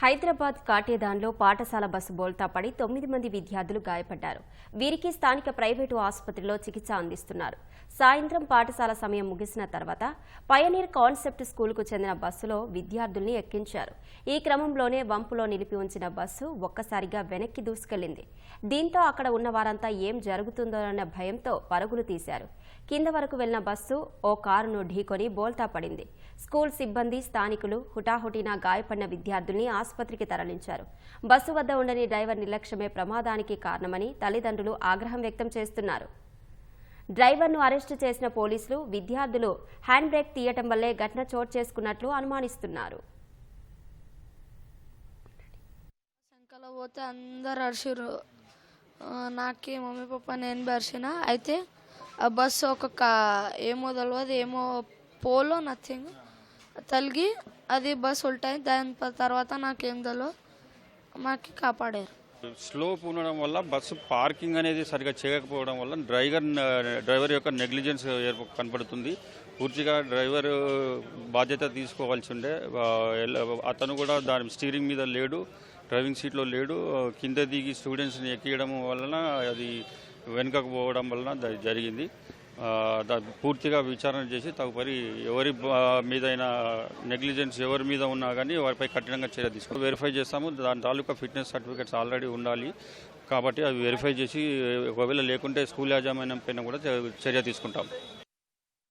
హైదరాబాద్ కాటేదాన్లో పాఠశాల బస్సు బోల్తా పడి తొమ్మిది మంది విద్యార్థులు గాయపడ్డారు. వీరికి స్థానిక ప్రైవేటు ఆసుపత్రిలో చికిత్స అందిస్తున్నారు. సాయంత్రం పాఠశాల సమయం ముగిసిన తర్వాత పయనీర్ కాన్సెప్ట్ స్కూల్కు చెందిన బస్సులో విద్యార్థుల్ని ఎక్కించారు. ఈ క్రమంలోనే వంపులో నిలిపి ఉంచిన బస్సు ఒక్కసారిగా వెనక్కి దూసుకెళ్ళింది దీంతో అక్కడ ఉన్న వారంతా ఏం జరుగుతుందోనన్న భయంతో పరుగులు తీశారు. కింద వరకు వెళ్ళిన బస్సు ఓ కారును ఢీకొని బోల్తా పడింది. స్కూల్ సిబ్బంది స్థానికులు హుటాహుటిన గాయపడిన విద్యార్థుల్ని ఆసుపత్రికి తరలించారు. బస్సు వద్ద ఉండని డ్రైవర్ నిర్లక్ష్యమే ప్రమాదానికి కారణమని తల్లిదండ్రులు ఆగ్రహం వ్యక్తం చేస్తున్నారు. డ్రైవర్ను అరెస్టు చేసిన పోలీసులు విద్యార్థులు హ్యాండ్ బ్రేక్ తీయటం వల్లే ఘటన చోటు చేసుకున్నట్లు అనుమానిస్తున్నారు. పోతే అందరు అరిసిర్రు. నాకే మమ్మీ పాప నేను బి అరిసిన అయితే ఆ బస్సు ఒక ఏమో తెలియదు ఏమో పోలో నథింగ్ తలిగి అది బస్ ఉంటాయి దాని తర్వాత నాకేం తెలియదు మాకు కాపాడారు. స్లోప్ ఉండడం వల్ల బస్సు పార్కింగ్ అనేది సరిగా చేయకపోవడం వల్ల డ్రైవర్ డ్రైవర్ యొక్క నెగ్లిజెన్స్ కనపడుతుంది. పూర్తిగా డ్రైవర్ బాధ్యత తీసుకోవాల్సి ఉండే అతను కూడా దాని స్టీరింగ్ మీద లేడు డ్రైవింగ్ సీట్లో లేడు కింద దిగి స్టూడెంట్స్ని ఎక్కియడం వలన అది వెనుకకు పోవడం వలన జరిగింది. పూర్తిగా విచారణ చేసి తదుపరి ఎవరి మీదైనా నెగ్లిజెన్స్ ఎవరి మీద ఉన్నా కానీ వారిపై కఠినంగా చర్య తీసుకుని వెరిఫై చేస్తాము. దాని తాలూకా ఫిట్నెస్ సర్టిఫికేట్స్ ఆల్రెడీ ఉండాలి. కాబట్టి అవి వెరిఫై చేసి ఒకవేళ లేకుంటే స్కూల్ యాజమాన్యం పైన కూడా చర్య తీసుకుంటాం